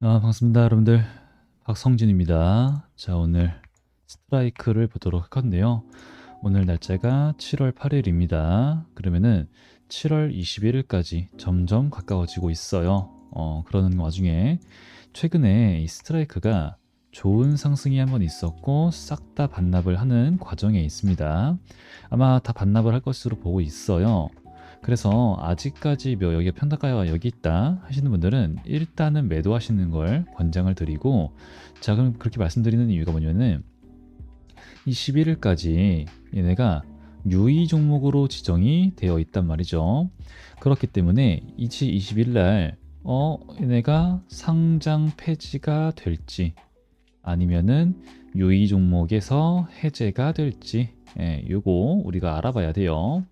아, 반갑습니다, 여러분들. 박성진입니다. 자, 오늘 스트라이크를 보도록 할 건데요. 오늘 날짜가 7월 8일입니다. 그러면은 7월 21일까지 점점 가까워지고 있어요. 어, 그러는 와중에 최근에 이 스트라이크가 좋은 상승이 한번 있었고 싹 다 반납을 하는 과정에 있습니다. 아마 다 반납을 할 것으로 보고 있어요. 그래서 아직까지 뭐 여기에 평가가 여기 있다 하시는 분들은 일단은 매도하시는 걸 권장을 드리고 자 그럼 그렇게 말씀드리는 이유가 뭐냐면은 이 11일까지 얘네가 유의 종목으로 지정이 되어 있단 말이죠. 그렇기 때문에 이치 20일 날 어, 얘네가 상장 폐지가 될지 아니면은 유의 종목에서 해제가 될지 예, 요거 우리가 알아봐야 돼요.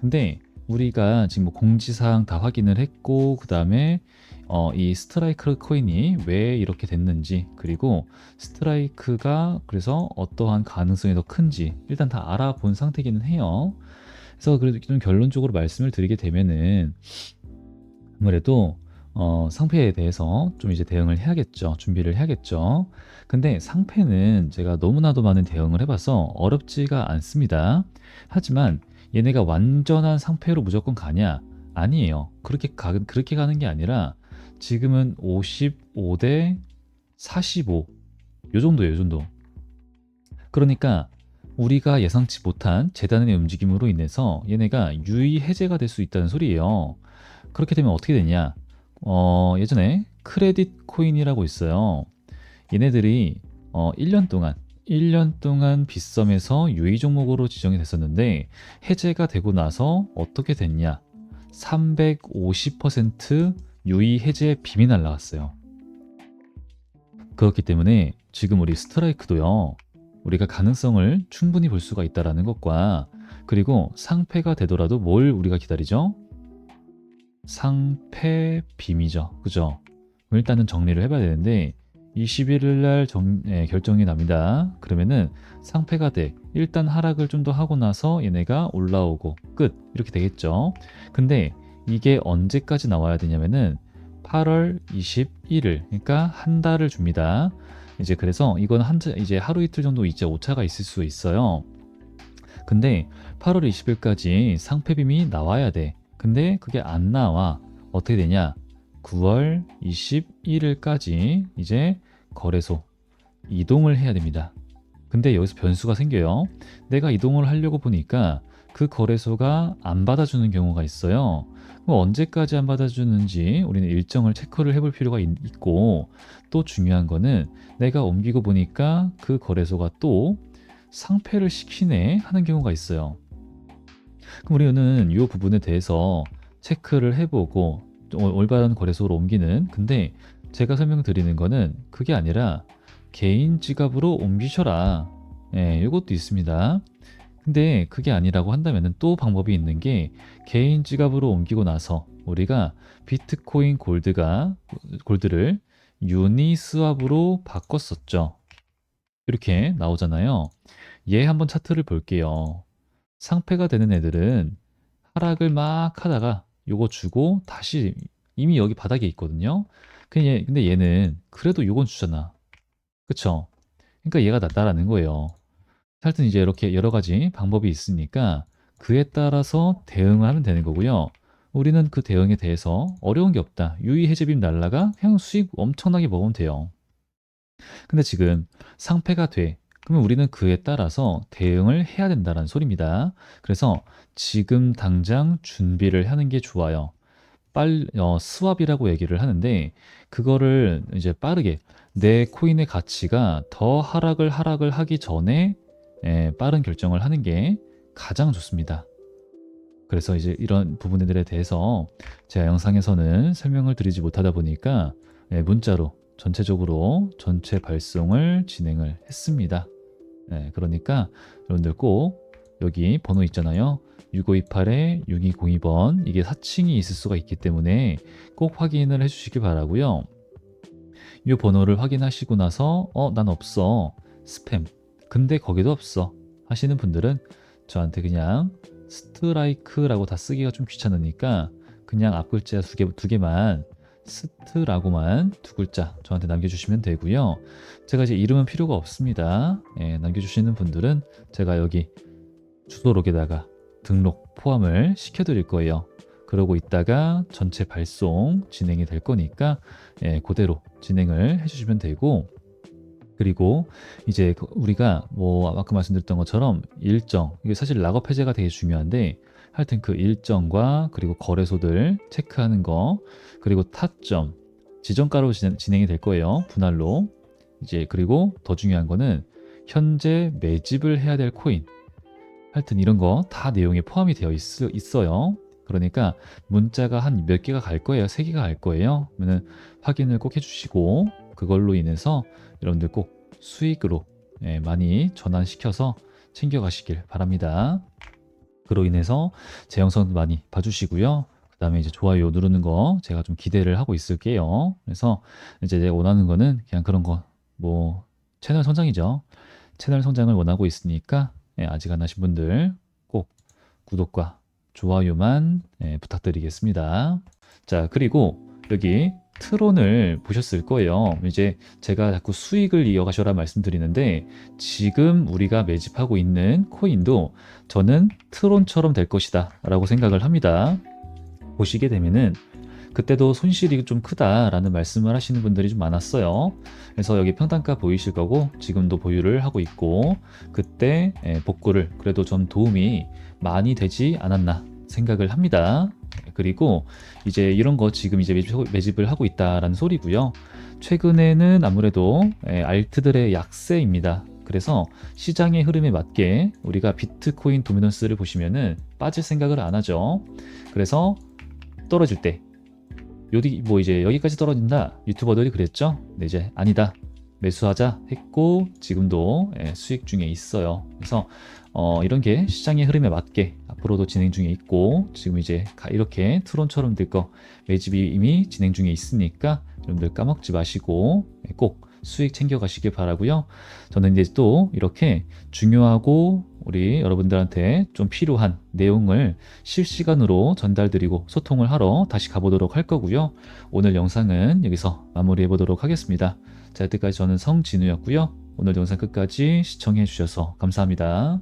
근데 우리가 지금 뭐 공지사항 다 확인을 했고 그 다음에 어, 이 스트라이크 코인이 왜 이렇게 됐는지 그리고 스트라이크가 그래서 어떠한 가능성이 더 큰지 일단 다 알아본 상태기는 해요. 그래서 그래도 좀 결론적으로 말씀을 드리게 되면은 아무래도 어, 상패에 대해서 좀 이제 대응을 해야겠죠. 준비를 해야겠죠. 근데 상패는 제가 너무나도 많은 대응을 해봐서 어렵지가 않습니다. 하지만 얘네가 완전한 상패로 무조건 가냐? 아니에요. 그렇게 가, 그렇게 가는 게 아니라 지금은 55대 45. 요 정도예요, 요 정도. 그러니까 우리가 예상치 못한 재단의 움직임으로 인해서 얘네가 유의 해제가 될 수 있다는 소리예요. 그렇게 되면 어떻게 되냐? 어, 예전에 크레딧 코인이라고 있어요. 얘네들이 어, 1년 동안 1년 동안 빗썸에서 유의 종목으로 지정이 됐었는데 해제가 되고 나서 어떻게 됐냐? 350% 유의 해제 빔이 날라왔어요. 그렇기 때문에 지금 우리 스트라이크도요. 우리가 가능성을 충분히 볼 수가 있다라는 것과 그리고 상패가 되더라도 뭘 우리가 기다리죠? 상패 빔이죠. 그죠? 일단은 정리를 해봐야 되는데 21일 날 정, 예, 결정이 납니다. 그러면은 상패가 돼. 일단 하락을 좀 더 하고 나서 얘네가 올라오고 끝. 이렇게 되겠죠. 근데 이게 언제까지 나와야 되냐면은 8월 21일. 그러니까 한 달을 줍니다. 이제 그래서 이건 한 이제 하루 이틀 정도 이제 오차가 있을 수 있어요. 근데 8월 20일까지 상패빔이 나와야 돼. 근데 그게 안 나와. 어떻게 되냐? 9월 21일까지 이제 거래소 이동을 해야 됩니다. 근데 여기서 변수가 생겨요. 내가 이동을 하려고 보니까 그 거래소가 안 받아주는 경우가 있어요. 뭐 언제까지 안 받아주는지 우리는 일정을 체크를 해볼 필요가 있, 있고 또 중요한 거는 내가 옮기고 보니까 그 거래소가 또 상패를 시키네 하는 경우가 있어요. 그럼 우리는 이 부분에 대해서 체크를 해보고 올바른 거래소로 옮기는. 근데 제가 설명드리는 거는 그게 아니라 개인 지갑으로 옮기셔라. 예, 이것도 있습니다. 근데 그게 아니라고 한다면 또 방법이 있는 게 개인 지갑으로 옮기고 나서 우리가 비트코인 골드가 골드를 유니스왑으로 바꿨었죠. 이렇게 나오잖아요. 얘 한번 차트를 볼게요. 상패가 되는 애들은 하락을 막 하다가 요거 주고 다시 이미 여기 바닥에 있거든요. 근데 얘는 그래도 요건 주잖아. 그쵸? 그러니까 얘가 낫다라는 거예요. 하여튼 이제 이렇게 여러 가지 방법이 있으니까 그에 따라서 대응을 하면 되는 거고요. 우리는 그 대응에 대해서 어려운 게 없다. 유의 해제빔 날라가 그냥 수익 엄청나게 먹으면 돼요. 근데 지금 상패가 돼. 그러면 우리는 그에 따라서 대응을 해야 된다는 소리입니다. 그래서 지금 당장 준비를 하는 게 좋아요. 빨, 어, 스왑이라고 얘기를 하는데, 그거를 이제 빠르게 내 코인의 가치가 더 하락을 하락을 하기 전에 예, 빠른 결정을 하는 게 가장 좋습니다. 그래서 이제 이런 부분들에 대해서 제가 영상에서는 설명을 드리지 못하다 보니까 예, 문자로 전체적으로 전체 발송을 진행을 했습니다. 네, 그러니까 여러분들 꼭 여기 번호 있잖아요. 6528에 6202번 이게 사칭이 있을 수가 있기 때문에 꼭 확인을 해주시기 바라고요. 이 번호를 확인하시고 나서 어 난 없어 스팸 근데 거기도 없어 하시는 분들은 저한테 그냥 스트라이크라고 다 쓰기가 좀 귀찮으니까 그냥 앞글자 두 개 두 개만 스트라고만 두 글자 저한테 남겨주시면 되고요. 제가 이제 이름은 필요가 없습니다. 예, 남겨주시는 분들은 제가 여기 주소록에다가 등록 포함을 시켜드릴 거예요. 그러고 있다가 전체 발송 진행이 될 거니까 예, 그대로 진행을 해주시면 되고 그리고 이제 그 우리가 뭐 아까 말씀드렸던 것처럼 일정 이게 사실 락업 해제가 되게 중요한데 하여튼 그 일정과 그리고 거래소들 체크하는 거 그리고 타점 지정가로 진행- 진행이 될 거예요 분할로. 이제 그리고 더 중요한 거는 현재 매집을 해야 될 코인. 하여튼 이런 거 다 내용에 포함이 되어 있, 있어요. 그러니까 문자가 한 몇 개가 갈 거예요 세 개가 갈 거예요. 그러면 확인을 꼭 해주시고 그걸로 인해서 여러분들 꼭 수익으로 예, 많이 전환시켜서 챙겨가시길 바랍니다. 그로 인해서 제 영상도 많이 봐주시고요. 그 다음에 이제 좋아요 누르는 거 제가 좀 기대를 하고 있을게요. 그래서 이제 제가 원하는 거는 그냥 그런 거 뭐 채널 성장이죠. 채널 성장을 원하고 있으니까 예, 아직 안 하신 분들 꼭 구독과 좋아요만 예, 부탁드리겠습니다. 자 그리고 여기 트론을 보셨을 거예요. 이제 제가 자꾸 수익을 이어가셔라 말씀드리는데 지금 우리가 매집하고 있는 코인도 저는 트론처럼 될 것이다 라고 생각을 합니다. 보시게 되면은 그때도 손실이 좀 크다라는 말씀을 하시는 분들이 좀 많았어요. 그래서 여기 평단가 보이실 거고 지금도 보유를 하고 있고 그때 예, 복구를 그래도 좀 도움이 많이 되지 않았나 생각을 합니다. 그리고 이제 이런 거 지금 이제 매집- 매집을 하고 있다라는 소리고요. 최근에는 아무래도 예, 알트들의 약세입니다. 그래서 시장의 흐름에 맞게 우리가 비트코인 도미넌스를 보시면은 빠질 생각을 안 하죠. 그래서 떨어질 때 여기 뭐 이제 여기까지 떨어진다 유튜버들이 그랬죠. 근데 이제 아니다 매수하자 했고 지금도 예, 수익 중에 있어요. 그래서 어, 이런 게 시장의 흐름에 맞게 앞으로도 진행 중에 있고 지금 이제 가- 이렇게 트론처럼 될 거 매집이 이미 진행 중에 있으니까 여러분들 까먹지 마시고 예, 꼭 수익 챙겨가시길 바라고요. 저는 이제 또 이렇게 중요하고 우리 여러분들한테 좀 필요한 내용을 실시간으로 전달드리고 소통을 하러 다시 가보도록 할 거고요. 오늘 영상은 여기서 마무리해 보도록 하겠습니다. 자, 여태까지 저는 성진우였고요. 오늘 영상 끝까지 시청해 주셔서 감사합니다.